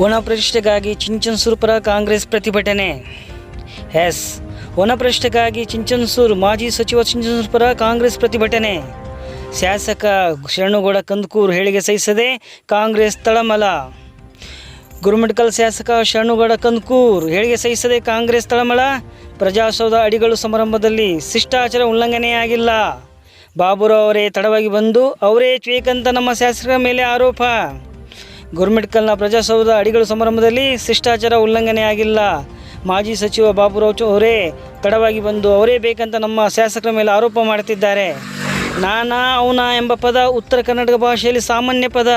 ಒಣ ಪ್ರತಿಷ್ಠೆಗಾಗಿ ಚಿಂಚನ್ಸೂರು ಪರ ಕಾಂಗ್ರೆಸ್ ಪ್ರತಿಭಟನೆ. ಎಸ್. ಒಣ ಪ್ರತಿಷ್ಠೆಗಾಗಿ ಚಿಂಚನ್ಸೂರು ಮಾಜಿ ಸಚಿವ ಚಿಂಚನಸೂರು ಪರ ಕಾಂಗ್ರೆಸ್ ಪ್ರತಿಭಟನೆ. ಶಾಸಕ ಶರಣುಗೌಡ ಕಂದಕೂರು ಹೇಳಿಕೆ ಸಹಿಸದೆ ಕಾಂಗ್ರೆಸ್ ತಳಮಲ. ಗುರುಮಿಟ್ಕಲ್ ಶಾಸಕ ಶರಣುಗೌಡ ಕಂದಕೂರು ಹೇಳಿಕೆ ಸಹಿಸದೆ ಕಾಂಗ್ರೆಸ್ ತಳಮಳ ಪ್ರಜಾಸೌಧ ಅಡಿಗಳು ಸಮಾರಂಭದಲ್ಲಿ ಶಿಷ್ಟಾಚಾರ ಉಲ್ಲಂಘನೆಯಾಗಿಲ್ಲ. ಬಾಬುರಾವ್ ಅವರೇ ತಡವಾಗಿ ಬಂದು ಅವರೇ ಚೇಕಂತ ನಮ್ಮ ಶಾಸಕರ ಮೇಲೆ ಆರೋಪ. ಗುರುಮಿಟ್ಕಲ್ನ ಪ್ರಜಾಸೌಧ ಅಡಿಗಳು ಸಮಾರಂಭದಲ್ಲಿ ಶಿಷ್ಟಾಚಾರ ಉಲ್ಲಂಘನೆಯಾಗಿಲ್ಲ ಮಾಜಿ ಸಚಿವ ಬಾಬುರಾವ್ ಅವರೇ ತಡವಾಗಿ ಬಂದು ಅವರೇ ಬೇಕಂತ ನಮ್ಮ ಶಾಸಕರ ಮೇಲೆ ಆರೋಪ ಮಾಡುತ್ತಿದ್ದಾರೆ. ನಾನಾ ಅವನ ಎಂಬ ಪದ ಉತ್ತರ ಕರ್ನಾಟಕ ಭಾಷೆಯಲ್ಲಿ ಸಾಮಾನ್ಯ ಪದ.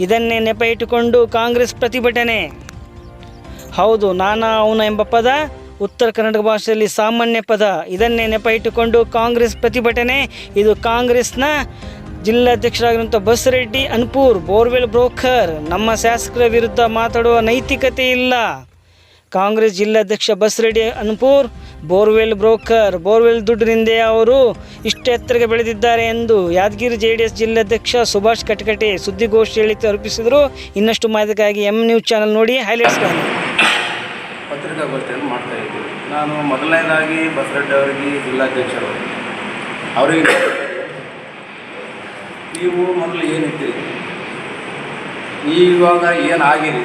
ಇದನ್ನೇ ನೆಪ ಇಟ್ಟುಕೊಂಡು ಕಾಂಗ್ರೆಸ್ ಪ್ರತಿಭಟನೆ. ಹೌದು, ನಾನಾ ಅವನ ಎಂಬ ಪದ ಉತ್ತರ ಕರ್ನಾಟಕ ಭಾಷೆಯಲ್ಲಿ ಸಾಮಾನ್ಯ ಪದ. ಇದನ್ನೇ ನೆಪ ಇಟ್ಟುಕೊಂಡು ಕಾಂಗ್ರೆಸ್ ಪ್ರತಿಭಟನೆ. ಇದು ಕಾಂಗ್ರೆಸ್ನ ಜಿಲ್ಲಾಧ್ಯಕ್ಷರಾಗಿರುವಂಥ ಬಸರೆಡ್ಡಿ ಅನ್ಪೂರ್, ಬೋರ್ವೆಲ್ ಬ್ರೋಕರ್, ನಮ್ಮ ಶಾಸಕರ ವಿರುದ್ಧ ಮಾತಾಡುವ ನೈತಿಕತೆ ಇಲ್ಲ. ಕಾಂಗ್ರೆಸ್ ಜಿಲ್ಲಾಧ್ಯಕ್ಷ Basareddy Anpur, borewell broker, borewell ದುಡ್ಡಿನಿಂದೇ ಅವರು ಇಷ್ಟು ಎತ್ತರಕ್ಕೆ ಬೆಳೆದಿದ್ದಾರೆ ಎಂದು ಯಾದಗಿರಿ ಜೆ ಡಿ ಎಸ್ ಜಿಲ್ಲಾಧ್ಯಕ್ಷ ಸುಭಾಷ್ ಕಟಕಟೆ ಸುದ್ದಿಗೋಷ್ಠಿ ಅರ್ಪಿಸಿದರು. ಇನ್ನಷ್ಟು ಮಾಹಿತಿಗಾಗಿ ಎಂ ನ್ಯೂಸ್ ಚಾನಲ್ ನೋಡಿ ಹೈಲೈಟ್ಸ್ಗಳನ್ನು ಪತ್ರಿಕಾಗೋಷ್ಠಿಯನ್ನು ಮಾಡ್ತಾ ಇದ್ದೀವಿ. ನಾನು ಮೊದಲನೇದಾಗಿ ಬಸರೆಡ್ಡಿ ಅವರಿಗೆ ಜಿಲ್ಲಾಧ್ಯಕ್ಷರು. ಅವರಿಗೆ ನೀವು ಮೊದಲು ಏನಿದ್ದೀರಿ ಇವಾಗ ಏನಾಗಿರಿ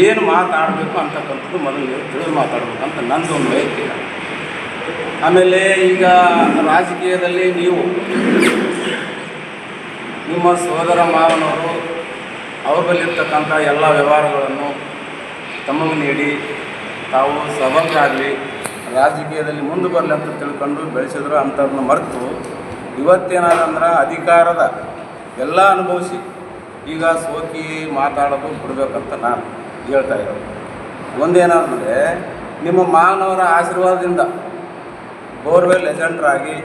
ಏನು ಮಾತಾಡಬೇಕು ಅಂತಕ್ಕಂಥದ್ದು ಮೊದಲು ನೀವು ತಿಳಿದು ಅಂತ ನಂದು ಒಂದು ವೈಯಕ್ತಿಕ ಆಮೇಲೆ ಈಗ ರಾಜಕೀಯದಲ್ಲಿ ನೀವು, ನಿಮ್ಮ ಸೋದರ ಮಾವನವರು ಅವ್ರ ಬಲ್ಲಿರ್ತಕ್ಕಂಥ ಎಲ್ಲ ವ್ಯವಹಾರಗಳನ್ನು ತಮಗೆ ನೀಡಿ, ತಾವು ಸಬಲರಾಗಲಿ ರಾಜಕೀಯದಲ್ಲಿ ಮುಂದೆ ಬರಲಿ ಅಂತ ತಿಳ್ಕೊಂಡು ಬೆಳೆಸಿದ್ರು ಅಂಥವ್ರನ್ನ ಮರೆತು ಇವತ್ತೇನಾದಂದ್ರೆ ಅಧಿಕಾರದ ಎಲ್ಲ ಅನುಭವಿಸಿ ಈಗ ಸೋಕಿ ಮಾತಾಡೋದು ಬಿಡಬೇಕಂತ ನಾನು ಹೇಳ್ತಾ ಇರೋದು. ಒಂದೇನಂದರೆ ನಿಮ್ಮ ಮಾನವರ ಆಶೀರ್ವಾದದಿಂದ ಬೋರ್ವೆಲ್ ಏಜೆಂಟ್ರಾಗಿ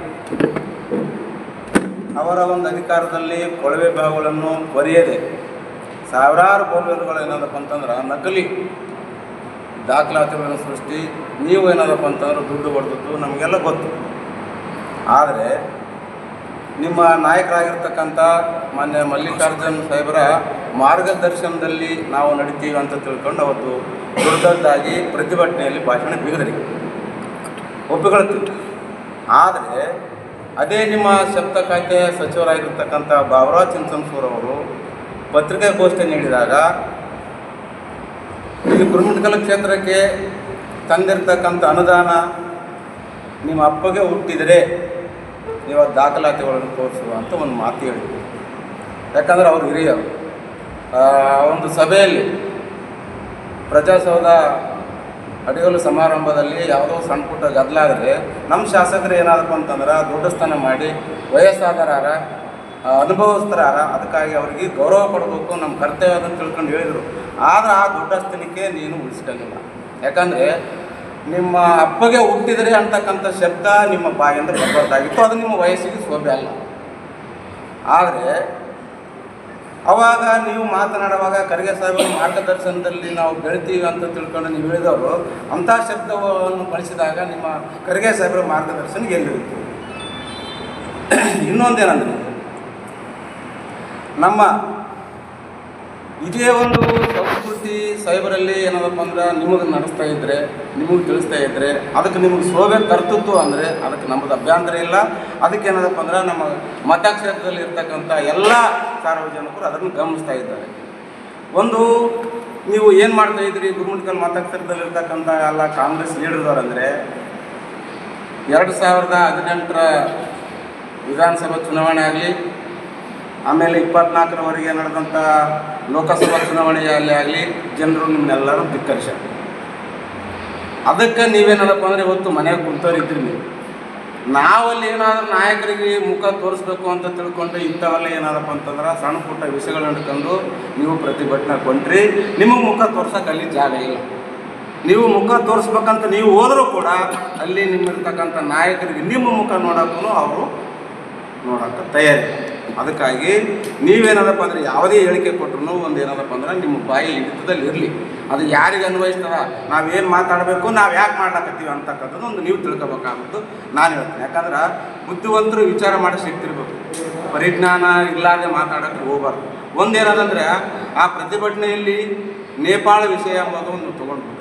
ಅವರ ಒಂದು ಅಧಿಕಾರದಲ್ಲಿ ಕೊಳವೆ ಭಾಗಗಳನ್ನು ಬರೆಯದೆ ಸಾವಿರಾರು ಬೋರ್ವೆಲ್ಗಳು ಏನದಪ್ಪ ಅಂತಂದ್ರೆ ನಕಲಿ ದಾಖಲಾತಿಗಳನ್ನು ಸೃಷ್ಟಿ, ನೀವು ಏನದಪ್ಪ ಅಂತಂದ್ರೆ ದುಡ್ಡು ಹೊಡೆದದ್ದು ನಮಗೆಲ್ಲ ಗೊತ್ತು. ಆದರೆ ನಿಮ್ಮ ನಾಯಕರಾಗಿರ್ತಕ್ಕಂಥ ಮಾನ್ಯ ಮಲ್ಲಿಕಾರ್ಜುನ್ ಸಾಹೇಬರ ಮಾರ್ಗದರ್ಶನದಲ್ಲಿ ನಾವು ನಡಿತೀವಿ ಅಂತ ತಿಳ್ಕೊಂಡು ಅವತ್ತು ದೊಡ್ಡದಾಗಿ ಪ್ರತಿಭಟನೆಯಲ್ಲಿ ಭಾಷಣ ಬಿಗದ್ರಿ. ಒಪ್ಪಿಕೊಳ್ತೀವಿ ಆದರೆ ಅದೇ ನಿಮ್ಮ ಶಬ್ದ ಖಾತೆ ಸಚಿವರಾಗಿರ್ತಕ್ಕಂಥ ಚಿಂಚನ್ಸೂರ್ ಅವರು ಪತ್ರಿಕಾಗೋಷ್ಠಿ ನೀಡಿದಾಗ ಇಲ್ಲಿ ಗುರುಮಿಟ್ಕಲ ಕ್ಷೇತ್ರಕ್ಕೆ ತಂದಿರ್ತಕ್ಕಂಥ ಅನುದಾನ ನಿಮ್ಮ ಅಪ್ಪಗೆ ಹುಟ್ಟಿದರೆ ನೀವು ದಾಖಲಾತಿಗಳನ್ನು ತೋರಿಸುವ ಅಂತ ಒಂದು ಮಾತು ಹೇಳಿದ್ರು. ಯಾಕಂದ್ರೆ ಅವ್ರು ಹಿರಿಯರು. ಒಂದು ಸಭೆಯಲ್ಲಿ ಪ್ರಜಾಸೌಧ ಅಡಿಗಲು ಸಮಾರಂಭದಲ್ಲಿ ಯಾವುದೋ ಸಣ್ಣ ಪುಟ್ಟ ಗದ್ದಲ ಆದರೆ ನಮ್ಮ ಶಾಸಕರು ಏನಾದಪ್ಪ ಅಂತಂದ್ರೆ ದೊಡ್ಡ ಸ್ಥಾನ ಮಾಡಿ ವಯಸ್ಸಾದರಾರ ಅನುಭವಸ್ಥರಾರ, ಅದಕ್ಕಾಗಿ ಅವರಿಗೆ ಗೌರವ ಕೊಡಬೇಕು, ನಮ್ಮ ಕರ್ತವ್ಯ ಅಂತ ತಿಳ್ಕೊಂಡು ಹೇಳಿದರು. ಆದರೆ ಆ ದೊಡ್ಡ ಸ್ಥಾನಕ್ಕೆ ನೀನು ಉಳಿಸ್ಕೊಂಡಿಲ್ಲ. ಯಾಕಂದರೆ ನಿಮ್ಮ ಅಪ್ಪಗೆ ಹುಟ್ಟಿದರೆ ಅಂತಕ್ಕಂಥ ಶಬ್ದ ನಿಮ್ಮ ಬಾಯಿಂದ ಬರಬಾರ್ದಾಗಿತ್ತು ಅದು ನಿಮ್ಮ ವಯಸ್ಸಿಗೆ ಶೋಭೆ ಅಲ್ಲ. ಆದರೆ, ಅವಾಗ ನೀವು ಮಾತನಾಡುವಾಗ ಖರ್ಗೆ ಸಾಹೇಬರ ಮಾರ್ಗದರ್ಶನದಲ್ಲಿ ನಾವು ಬೆಳಿತೀವಿ ಅಂತ ತಿಳ್ಕೊಂಡು ನೀವು ಹೇಳಿದವರು, ಅಂಥ ಶಬ್ದವನ್ನು ಬಳಸಿದಾಗ ನಿಮ್ಮ ಖರ್ಗೆ ಸಾಹೇಬರ ಮಾರ್ಗದರ್ಶನ ಎಲ್ಲಿರುತ್ತೆ ಇನ್ನೊಂದೇನಂದ್ರೆ, ನಮ್ಮ ಇದೇ ಒಂದು ಸಂಸ್ಕೃತಿ ಸೈಬರಲ್ಲಿ ಏನದಪ್ಪ ಅಂದ್ರೆ ನಿಮಗೆ ನಡೆಸ್ತಾ ಇದ್ದರೆ ನಿಮಗೆ ತಿಳಿಸ್ತಾ ಇದ್ದರೆ ಅದಕ್ಕೆ ನಿಮಗೆ ಶೋಭೆ ತರ್ತಿತ್ತು ಅಂದರೆ ಅದಕ್ಕೆ ನಮ್ಮದು ಅಭ್ಯಂತರ ಇಲ್ಲ. ಅದಕ್ಕೆ ಏನದಪ್ಪ ಅಂದ್ರೆ ನಮ್ಮ ಮತಕ್ಷೇತ್ರದಲ್ಲಿ ಇರ್ತಕ್ಕಂಥ ಎಲ್ಲ ಸಾರ್ವಜನಿಕರು ಅದನ್ನು ಗಮನಿಸ್ತಾ ಇದ್ದಾರೆ. ಒಂದು, ನೀವು ಏನು ಮಾಡ್ತಾ ಇದ್ರಿ ಗುರುಮುಟ್ಕಲ್ ಮತಕ್ಷೇತ್ರದಲ್ಲಿ ಇರ್ತಕ್ಕಂಥ ಎಲ್ಲ ಕಾಂಗ್ರೆಸ್ ಲೀಡರ್ದವರಂದರೆ ಎರಡು ಸಾವಿರದ ಹದಿನೆಂಟರ ವಿಧಾನಸಭಾ ಚುನಾವಣೆ ಆಗಲಿ ಆಮೇಲೆ ಇಪ್ಪತ್ನಾಲ್ಕರವರೆಗೆ ನಡೆದಂಥ ಲೋಕಸಭಾ ಚುನಾವಣೆಯಲ್ಲಿ ಆಗಲಿ ಜನರು ನಿಮ್ಮನ್ನೆಲ್ಲರೂ ಧಿಕ್ಕರಿಸ್ಯಾರ. ಅದಕ್ಕೆ ನೀವೇನಪ್ಪ ಅಂದರೆ ಇವತ್ತು ಮನೆಗೆ ಕುಂತವ್ರು ಇದ್ರಿ ನೀವು. ನಾವಲ್ಲಿ ಏನಾದರೂ ನಾಯಕರಿಗೆ ಮುಖ ತೋರಿಸ್ಬೇಕು ಅಂತ ತಿಳ್ಕೊಂಡು ಇಂಥವೆಲ್ಲ ಏನಾದಪ್ಪ ಅಂತಂದ್ರೆ ಸಣ್ಣ ಪುಟ್ಟ ವಿಷಯಗಳನ್ನ ಹಿಡ್ಕೊಂಡು ನೀವು ಪ್ರತಿಭಟನೆ ಕೊಂಡ್ರಿ. ನಿಮಗೆ ಮುಖ ತೋರ್ಸೋಕೆ ಅಲ್ಲಿ ಜಾಗ ಇಲ್ಲ. ನೀವು ಮುಖ ತೋರಿಸ್ಬೇಕಂತ ನೀವು ಹೋದರೂ ಕೂಡ ಅಲ್ಲಿ ನಿಮ್ಮಿರ್ತಕ್ಕಂಥ ನಾಯಕರಿಗೆ ನಿಮ್ಮ ಮುಖ ನೋಡೋಕ್ಕೂ ಅವರು ನೋಡೋಕ್ಕೆ ತಯಾರಿ ಅದಕ್ಕಾಗಿ ನೀವೇನದಪ್ಪ ಅಂದರೆ ಯಾವುದೇ ಹೇಳಿಕೆ ಕೊಟ್ಟರು ಒಂದು ಏನದಪ್ಪ ಅಂದ್ರೆ ನಿಮ್ಮ ಬಾಯಿ ಹಿಡಿತದಲ್ಲಿ ಇರಲಿ. ಅದು ಯಾರಿಗೆ ಅನ್ವಯಿಸ್ತದ ನಾವೇನು ಮಾತಾಡಬೇಕು, ನಾವು ಯಾಕೆ ಮಾಡ್ಲಕತ್ತೀವಿ ಅಂತಕ್ಕಂಥದ್ದು ಒಂದು ನೀವು ತಿಳ್ಕೊಬೇಕಾಗುತ್ತೆ ನಾನು ಹೇಳ್ತೀನಿ. ಯಾಕಂದ್ರೆ ಬುದ್ಧಿವಂತರು ವಿಚಾರ ಮಾಡಿ ಸಿಗ್ತಿರ್ಬೇಕು ಪರಿಜ್ಞಾನ ಇಲ್ಲದೆ ಮಾತಾಡೋಕ್ಕೆ ಹೋಗ್ಬಾರ್ದು. ಒಂದೇನದಂದ್ರೆ ಆ ಪ್ರತಿಭಟನೆಯಲ್ಲಿ ನೇಪಾಳ ವಿಷಯ ಎಂಬುದು ಒಂದು ತೊಗೊಂಡು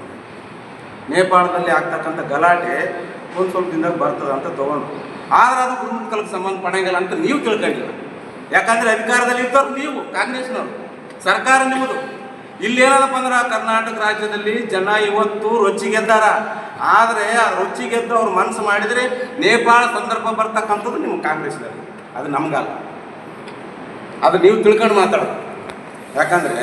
ನೇಪಾಳದಲ್ಲಿ ಆಗ್ತಕ್ಕಂಥ ಗಲಾಟೆ ಒಂದು ಸ್ವಲ್ಪ ದಿನದಾಗ ಬರ್ತದೆ ಅಂತ ತೊಗೊಂಡು ಆದ್ರೆ ಅದು ಸಂಬಂಧ ಸಂಬಂಧಪಡಂಗಿಲ್ಲ ಅಂತ ನೀವು ತಿಳ್ಕೊಂಡಿಲ್ಲ. ಯಾಕಂದ್ರೆ ಅಧಿಕಾರದಲ್ಲಿ ಇದ್ದವ್ರು ನೀವು, ಕಾಂಗ್ರೆಸ್ನವ್ರು. ಸರ್ಕಾರ ನಿಮ್ಮದು. ಇಲ್ಲಿ ಏನದಪ್ಪ ಅಂದ್ರೆ ಕರ್ನಾಟಕ ರಾಜ್ಯದಲ್ಲಿ ಜನ ಇವತ್ತು ರೊಚ್ಚಿಗೆದ್ದಾರ ಆದರೆ ಆ ರೊಚ್ಚಿಗೆದ್ದು ಅವ್ರು ಮನಸ್ಸು ಮಾಡಿದರೆ ನೇಪಾಳ ಸಂದರ್ಭ ಬರ್ತಕ್ಕಂಥದ್ದು ನಿಮ್ಮ ಕಾಂಗ್ರೆಸ್ನಲ್ಲಿ ಅದು ನಮಗಲ್ಲ. ಅದು ನೀವು ತಿಳ್ಕೊಂಡು ಮಾತಾಡೋದು. ಯಾಕಂದರೆ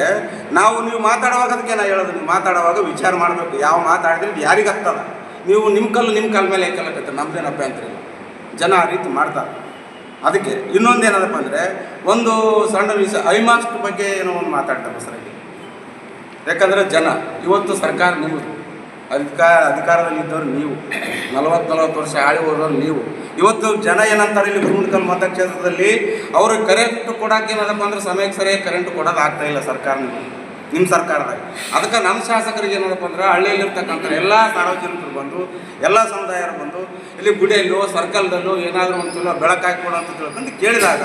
ನಾವು ನೀವು ಮಾತಾಡುವಾಗ ಅದಕ್ಕೆ ನಾ ಹೇಳೋದು, ನೀವು ಮಾತಾಡುವಾಗ ವಿಚಾರ ಮಾಡಬೇಕು. ಯಾವ ಮಾತಾಡಿದ್ರೆ ಯಾರಿಗೆ ಆಗ್ತದ? ನೀವು ನಿಮ್ಮ ಕಲ್ಲು ನಿಮ್ಮ ಕಾಲ ಮೇಲೆ ಕಲ್ಲಕತ್ತೆ ನಮ್ದೇನಪ್ಪ ಇಲ್ಲ ಜನ ಆ ರೀತಿ ಮಾಡ್ತಾರೆ. ಅದಕ್ಕೆ ಇನ್ನೊಂದು ಏನದಪ್ಪ ಅಂದರೆ ಒಂದು ಸಣ್ಣ ವಿಷಯ ಐಮಾಸ್ಟ್ ಬಗ್ಗೆ ಏನೋ ಒಂದು ಮಾತಾಡ್ತಾರೆ ಸರಿಗೆ ಯಾಕಂದರೆ ಜನ, ಇವತ್ತು ಸರ್ಕಾರ ನೀವು, ಅಧಿಕಾರ ಅಧಿಕಾರದಲ್ಲಿ ಇದ್ದವ್ರು ನೀವು, ನಲವತ್ತು ನಲವತ್ತು ವರ್ಷ ಆಳಿ ಹೋದವ್ರು ನೀವು. ಇವತ್ತು ಜನ ಏನಂತಾರೆ ಇಲ್ಲಿ ಕುಂಡ್ಕಲ್ ಮತಕ್ಷೇತ್ರದಲ್ಲಿ ಅವ್ರಿಗೆ ಕರೆಂಟ್ ಕೊಡಕ್ಕೆ ಏನದಪ್ಪ ಅಂದ್ರೆ ಸಮಯಕ್ಕೆ ಸರಿಯಾಗಿ ಕರೆಂಟ್ ಕೊಡೋದು ಇಲ್ಲ ಸರ್ಕಾರ ನಿಮ್ಮ ಸರ್ಕಾರದಾಗ. ಅದಕ್ಕೆ ನಮ್ಮ ಶಾಸಕರಿಗೆ ಏನಪ್ಪ ಅಂದ್ರೆ ಹಳ್ಳಿಯಲ್ಲಿರ್ತಕ್ಕಂಥ ಎಲ್ಲ ಸಾರ್ವಜನಿಕರು ಬಂದು, ಎಲ್ಲ ಸಮುದಾಯರು ಬಂದು, ಇಲ್ಲಿ ಗುಡಿಯಲ್ಲೋ, ಸರ್ಕಲ್ದಲ್ಲೋ ಏನಾದರೂ ಒಂದು ಚಲೋ ಬೆಳಕಾಗಿ ಕೊಡು ಅಂತ ತಿಳ್ಕೊಂಡು ಕೇಳಿದಾಗ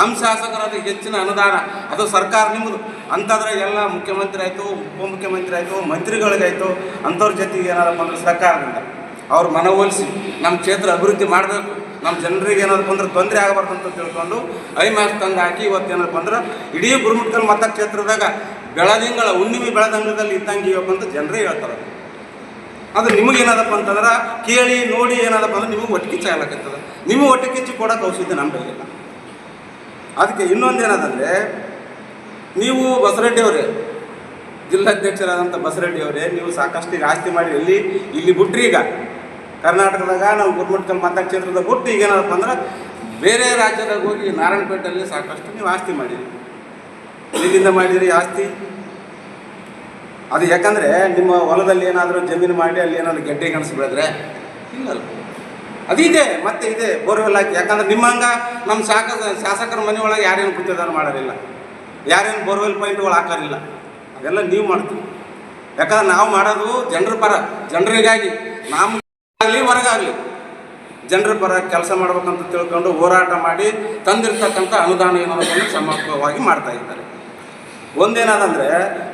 ನಮ್ಮ ಶಾಸಕರಾದ ಹೆಚ್ಚಿನ ಅನುದಾನ, ಅದು ಸರ್ಕಾರ ನಿಮ್ಮದು ಅಂಥದ್ರಾಗ ಎಲ್ಲ ಮುಖ್ಯಮಂತ್ರಿ ಆಯಿತು, ಉಪಮುಖ್ಯಮಂತ್ರಿ ಆಯಿತು ಮಂತ್ರಿಗಳಿಗಾಯಿತು ಅಂಥವ್ರ ಜೊತೆಗೆ ಏನಾರಪ್ಪ ಅಂದ್ರೆ ಸರ್ಕಾರದಿಂದ ಅವ್ರು ಮನವೊಲಿಸಿ ನಮ್ಮ ಕ್ಷೇತ್ರ ಅಭಿವೃದ್ಧಿ ಮಾಡಬೇಕು. ನಮ್ಮ ಜನರಿಗೆ ಏನಾದ್ರು ಅಂದ್ರೆ ತೊಂದರೆ ಆಗಬಾರ್ದು ಅಂತ ತಿಳ್ಕೊಂಡು ಐ ಮ್ಯಾಚ್ ತಂದು ಹಾಕಿ ಇವತ್ತು ಏನಪ್ಪ ಅಂದ್ರೆ ಇಡೀ ಗುರುಮುಟ್ಕಲ್ ಮತಕ್ಷೇತ್ರದಾಗ ಬೆಳದಿಂಗಳ ಹುಣ್ಣಿಮೆ ಬೆಳದಂಗದಲ್ಲಿ ಇದ್ದಂಗೆ ಇವಪ್ಪ ಅಂತ ಜನರೇ ಹೇಳ್ತಾರೆ. ಅದು ನಿಮಗೆ ಏನದಪ್ಪ ಅಂತಂದ್ರೆ ಕೇಳಿ ನೋಡಿ ಏನದಪ್ಪ ಅಂದ್ರೆ ನಿಮಗೆ ಒಟ್ಟಿಗೆ ಚಾಗಲಾಕತ್ತದ ನಿಮಗೆ ಒಟ್ಟು ಕಿಚ್ಚು ಕೊಡೋಕೆ ಔಷಧಿ ನಮ್ಮ ಅದಕ್ಕೆ ಇನ್ನೊಂದು ಏನದಂದರೆ ನೀವು ಬಸರೆಡ್ಡಿ ಅವರೇ ಜಿಲ್ಲಾಧ್ಯಕ್ಷರಾದಂಥ ಬಸರೆಡ್ಡಿ ಅವರೇ ನೀವು ಸಾಕಷ್ಟು ಈಗ ಆಸ್ತಿ ಮಾಡಿ ಇಲ್ಲಿ ಇಲ್ಲಿ ಬಿಟ್ರಿ ಈಗ. ಕರ್ನಾಟಕದಾಗ ನಾವು ಗುರುಮಠದಲ್ಲಿ ಮತ ಕ್ಷೇತ್ರದಾಗ ಬಿಟ್ಟು ಈಗ ಏನಪ್ಪ ಅಂದ್ರೆ ಬೇರೆ ರಾಜ್ಯದಾಗ ಹೋಗಿ ನಾರಾಯಣಪೇಟೆಯಲ್ಲಿ ಸಾಕಷ್ಟು ನೀವು ಆಸ್ತಿ ಮಾಡಿರಿ. ಎಲ್ಲಿಂದ ಮಾಡಿದರೆ ಆಸ್ತಿ? ಅದು ಯಾಕಂದರೆ ನಿಮ್ಮ ಹೊಲದಲ್ಲಿ ಏನಾದರೂ ಜಮೀನು ಮಾಡಿ ಅಲ್ಲಿ ಏನಾದರೂ ಗೆಡ್ಡೆ ಕಣಸು ಬೆಳೆದ್ರೆ ಇಲ್ಲಲ್ಲ. ಅದಿದೆ, ಮತ್ತೆ ಇದೆ ಬೋರ್ವೆಲ್ ಹಾಕಿ. ಯಾಕಂದ್ರೆ ನಿಮ್ಮಂಗ ನಮ್ಮ ಶಾಖ, ಶಾಸಕರ ಮನೆ ಒಳಗೆ ಯಾರೇನು ಗುತ್ತಿದಾರ ಮಾಡೋದಿಲ್ಲ ಯಾರೇನು ಬೋರ್ವೆಲ್ ಪಾಯಿಂಟ್ಗಳು ಹಾಕೋರಿಲ್ಲ. ಅದೆಲ್ಲ ನೀವು ಮಾಡ್ತೀವಿ ಯಾಕಂದ್ರೆ ನಾವು ಮಾಡೋದು ಜನರ ಪರ. ಜನರಿಗಾಗಿ ನಮ್ಗಾಗಲಿ ಹೊರಗಾಗಲಿ ಜನರ ಪರ ಕೆಲಸ ಮಾಡ್ಬೇಕಂತ ತಿಳ್ಕೊಂಡು ಹೋರಾಟ ಮಾಡಿ ತಂದಿರ್ತಕ್ಕಂಥ ಅನುದಾನ ಏನೋದನ್ನು ಸಮರ್ಪಕವಾಗಿ ಮಾಡ್ತಾ ಇದ್ದಾರೆ. ಒಂದೇನಾದಂದ್ರೆ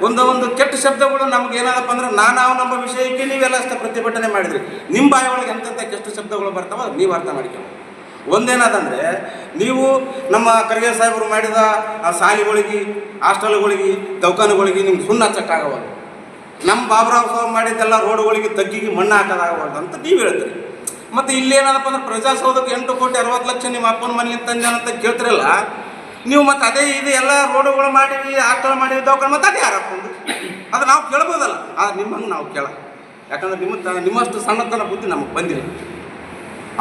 ಒಂದು ಒಂದು ಕೆಟ್ಟ ಶಬ್ದಗಳು ನಮ್ಗೆ ಏನಾದಪ್ಪ ಅಂದ್ರೆ ನಾನು ನಮ್ಮ ವಿಷಯಕ್ಕೆ ನೀವೆಲ್ಲ ಅಷ್ಟೇ ಪ್ರತಿಭಟನೆ ಮಾಡಿದ್ರಿ. ನಿಮ್ಮ ಬಾಯಿ ಒಳಗೆ ಎಂತೆಂಥ ಕೆಟ್ಟ ಶಬ್ದಗಳು ಬರ್ತಾವ ನೀವು ಅರ್ಥ ಮಾಡ್ಕೊಳ್ಳಿ. ಒಂದೇನಾದಂದ್ರೆ ನೀವು ನಮ್ಮ ಖರ್ಗೆ ಸಾಹೇಬರು ಮಾಡಿದ ಆ ಶಾಲೆಗಳಿಗೆ ಹಾಸ್ಟೆಲ್ಗಳಿಗೆ, ದವಾಖಾನೆಗಳಿಗೆ ನಿಮ್ಗೆ ಸುಣ್ಣ ಹಚ್ಚಕ್ಕಾಗವಲ್ಲ ನಮ್ಮ ಬಾಬುರಾವ್ ಸಾಹೇಬ್ ಮಾಡಿದ್ದೆಲ್ಲ ರೋಡ್ಗಳಿಗೆ ತಗ್ಗಿಗೆ ಮಣ್ಣು ಹಾಕೋದಾಗಬಾರ್ದು ಅಂತ ನೀವು ಹೇಳ್ತೀರಿ. ಮತ್ತು ಏನಾದಪ್ಪ ಅಂದ್ರೆ ಪ್ರಜಾಸೌಧಕ್ಕೆ ಎಂಟು ಕೋಟಿ ಅರವತ್ತು ಲಕ್ಷ ನಿಮ್ಮ ಅಪ್ಪನ ಮನೇಲಿ ತಂದೆ ಅಂತ ಕೇಳ್ತಿರಲ್ಲ ನೀವು ಮತ್ತೆ ಅದೇ ಇದು ಎಲ್ಲ ರೋಡುಗಳು ಮಾಡಿವಿ ಹಾಸ್ಟೆಲ್ ಮಾಡಿ ದವಾಖಾನೆ ಮತ್ತೆ ಅದೇ ಯಾರಪ್ಪಂದು ಅದು ನಾವು ಕೇಳ್ಬೋದಲ್ಲ. ಆದ್ರೆ ನಿಮ್ಮನ್ನು ನಾವು ಕೇಳ ಯಾಕಂದ್ರೆ ನಿಮ್ಮ ನಿಮ್ಮಷ್ಟು ಸಣ್ಣತನ ಬುದ್ಧಿ ನಮಗೆ ಬಂದಿಲ್ಲ.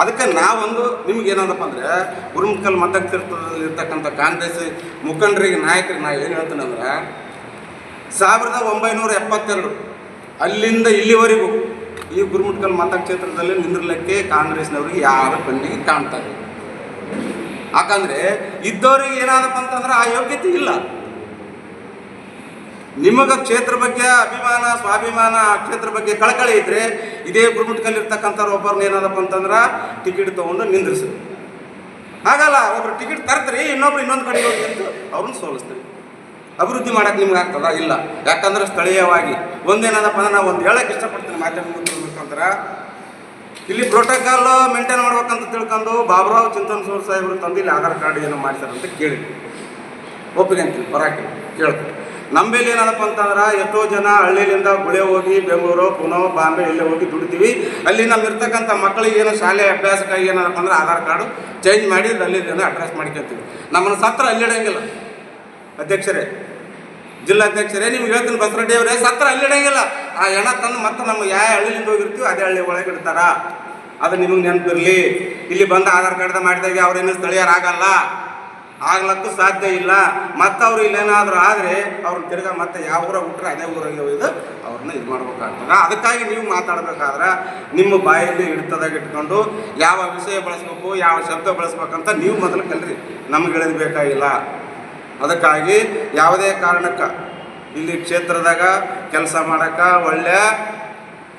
ಅದಕ್ಕೆ ನಾವೊಂದು ನಿಮ್ಗೆ ಏನಂದಪ್ಪ ಅಂದರೆ, ಗುರುಮುಖಲ್ ಇರ್ತಕ್ಕಂಥ ಕಾಂಗ್ರೆಸ್ ಮುಖಂಡರಿಗೆ, ನಾಯಕರಿಗೆ ನಾ ಏನು ಹೇಳ್ತೀನಿ ಅಂದ್ರೆ, ಸಾವಿರದ ಒಂಬೈನೂರ ಎಪ್ಪತ್ತೆರಡು, ಅಲ್ಲಿಂದ ಇಲ್ಲಿವರೆಗೂ ಈ ಗುರುಮುಟ್ಕಲ್ ಮತಕ್ಷೇತ್ರದಲ್ಲಿ ನಿಂದಿರ್ಲಿಕ್ಕೆ ಕಾಂಗ್ರೆಸ್ನವ್ರಿಗೆ ಯಾರ ಕಣ್ಣಿಗೆ ಕಾಣ್ತಾರೆ ಯಾಕಂದ್ರೆ ಇದ್ದವ್ರಿಗೆ ಏನಾದಪ್ಪ ಅಂತಂದ್ರೆ ಆ ಯೋಗ್ಯತೆ ಇಲ್ಲ. ನಿಮಗೆ ಕ್ಷೇತ್ರ ಬಗ್ಗೆ ಅಭಿಮಾನ, ಸ್ವಾಭಿಮಾನ ಆ ಕ್ಷೇತ್ರ ಬಗ್ಗೆ ಕಳಕಳಿ ಇದ್ರೆ ಇದೇ ಗುರುಮುಟ್ಕಲ್ ಇರ್ತಕ್ಕಂಥವ್ರು ಒಬ್ಬರನ್ನ ಏನದಪ್ಪ ಅಂತಂದ್ರೆ ಟಿಕೆಟ್ ತೊಗೊಂಡು ನಿಂದ್ರಿಸಿ ಹಾಗಲ್ಲ, ಒಬ್ರು ಟಿಕೆಟ್ ತರ್ತೀರಿ, ಇನ್ನೊಬ್ರು ಇನ್ನೊಂದು ಕಡೆ ಹೋಗಿ ಅಂತ ಅವ್ರನ್ನ ಸೋಲಿಸ್ತೀವಿ ಅಭಿವೃದ್ಧಿ ಮಾಡಕ್ಕೆ ನಿಮ್ಗೆ ಆಗ್ತದ? ಇಲ್ಲ. ಯಾಕಂದ್ರೆ ಸ್ಥಳೀಯವಾಗಿ ಒಂದೇನದಪ್ಪ ಅಂದ್ರೆ ನಾವು ಒಂದು ಹೇಳಕ್ಕೆ ಇಷ್ಟಪಡ್ತೀನಿ ಮಾಧ್ಯಮ ಮುಖಾಂತರ. ಇಲ್ಲಿ ಪ್ರೋಟೋಕಾಲ್ ಮೇಂಟೈನ್ ಮಾಡ್ಬೇಕಂತ ತಿಳ್ಕೊಂಡು ಬಾಬುರಾವ್ ಚಿಂತನ್ ಸೂರ್ ಸಾಹೇಬರು ತಂದು ಇಲ್ಲಿ ಆಧಾರ್ ಕಾರ್ಡ್ ಏನೋ ಮಾಡ್ತಾರೆ ಅಂತ ಕೇಳಿದ್ವಿ. ಒಪ್ಪಿಗೆ ಅಂತೀವಿ ಪರಾಕಿ ಕೇಳ್ತೀವಿ. ನಂಬಲ್ಲಿ ಏನಪ್ಪ ಅಂತಂದ್ರೆ ಎಷ್ಟೋ ಜನ ಹಳ್ಳಿಯಿಂದ ಗುಳೆ ಹೋಗಿ ಬೆಂಗಳೂರು, ಪುನೋ, ಬಾಂಬೆ ಇಲ್ಲೇ ಹೋಗಿ ದುಡಿತೀವಿ. ಅಲ್ಲಿ ನಮ್ಮ ಇರ್ತಕ್ಕಂಥ ಮಕ್ಕಳಿಗೆ ಏನೋ ಶಾಲೆ ಅಭ್ಯಾಸಕ್ಕಾಗಿ ಏನಪ್ಪ ಅಂದ್ರೆ ಆಧಾರ್ ಕಾರ್ಡು ಚೇಂಜ್ ಮಾಡಿ ಅಲ್ಲಿ ಅಡ್ರೆಸ್ ಮಾಡ್ಕೊತೀವಿ. ನಮ್ಮನ್ನು ಸತ್ರ ಅಲ್ಲಿಡಂಗಿಲ್ಲ. ಅಧ್ಯಕ್ಷರೇ ಜಿಲ್ಲಾಧ್ಯಕ್ಷರೇ, ನಿಮ್ಗೆ ಹೇಳ್ತೀನಿ ಬಸರೆಡ್ಡಿ ಅವರೇ, ಸತ್ರ ಅಲ್ಲಿ ಇಡಂಗಿಲ್ಲ ಆ ಹೆಣ ತಂದು ಮತ್ತೆ ನಮ್ಗೆ ಯಾವ ಹಳ್ಳಿಲಿಂದ ಹೋಗಿರ್ತೀವಿ ಅದೇ ಹಳ್ಳಿ ಒಳಗೆ ಇಡ್ತಾರ. ಅದು ನಿಮಗೆ ನೆನಪಿರಲಿ. ಇಲ್ಲಿ ಬಂದು ಆಧಾರ್ ಕಾರ್ಡ್ ಮಾಡಿದಾಗ ಅವ್ರೇನು ಸ್ಥಳೀಯರಾಗಲ್ಲ. ಆಗ್ಲಕ್ಕೂ ಸಾಧ್ಯ ಇಲ್ಲ. ಮತ್ತೆ ಅವ್ರು ಇಲ್ಲೇನಾದ್ರೂ ಆದರೆ ಅವ್ರನ್ನ ತಿರ್ಗಾ ಮತ್ತೆ ಯಾವ ಊರಾಗ ಹುಟ್ಟರೆ ಅದೇ ಊರಾಗೆ ಒಯ್ದು ಅವ್ರನ್ನ ಇದು ಮಾಡ್ಬೇಕಾಗ್ತದೆ. ಅದಕ್ಕಾಗಿ ನೀವು ಮಾತಾಡಬೇಕಾದ್ರೆ ನಿಮ್ಮ ಬಾಯಲ್ಲಿ ಹಿಡಿತದಾಗ ಇಟ್ಕೊಂಡು ಯಾವ ವಿಷಯ ಬಳಸ್ಬೇಕು, ಯಾವ ಶಬ್ದ ಬಳಸ್ಬೇಕಂತ ನೀವು ಮೊದಲು ಕಲ್ರಿ. ನಮ್ಗೆ ಬೇಕಾಗಿಲ್ಲ. ಅದಕ್ಕಾಗಿ ಯಾವುದೇ ಕಾರಣಕ್ಕೆ ಇಲ್ಲಿ ಕ್ಷೇತ್ರದಾಗ ಕೆಲಸ ಮಾಡೋಕ್ಕೆ ಒಳ್ಳೆ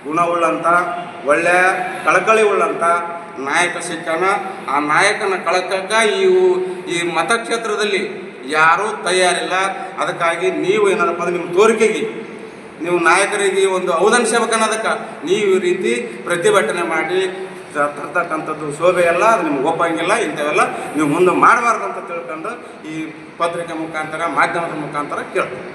ಗುಣವುಳ್ಳಂಥ ಒಳ್ಳೆ ಕಳಕಳಿ ಉಳ್ಳಂಥ ನಾಯಕ ಸಿಕ್ಕನ, ಆ ನಾಯಕನ ಕಳಕಕ್ಕ ಈ ಊ- ಈ ಮತಕ್ಷೇತ್ರದಲ್ಲಿ ಯಾರೂ ತಯಾರಿಲ್ಲ. ಅದಕ್ಕಾಗಿ ನೀವು ಏನಾರಪ್ಪ ಅಂದ್ರೆ ನಿಮ್ಮ ತೋರಿಕೆಗೆ, ನೀವು ನಾಯಕರಿಗೆ ಒಂದು ಔದಂಶ ಅನ್ನೋದಕ್ಕೆ ನೀವು ಈ ರೀತಿ ಪ್ರತಿಭಟನೆ ಮಾಡಿ ತರ್ತಕ್ಕಂಥದ್ದು ಶೋಭೆ ಅಲ್ಲ ಅದು ನಿಮ್ಗೆ ಒಪ್ಪಂಗಿಲ್ಲ, ಇಂಥವೆಲ್ಲ ನೀವು ಮುಂದೆ ಮಾಡಬಾರ್ದು ಅಂತ ತಿಳ್ಕೊಂಡು ಈ ಪತ್ರಿಕೆ ಮುಖಾಂತರ, ಮಾಧ್ಯಮದ ಮುಖಾಂತರ ಕೇಳ್ತೀವಿ.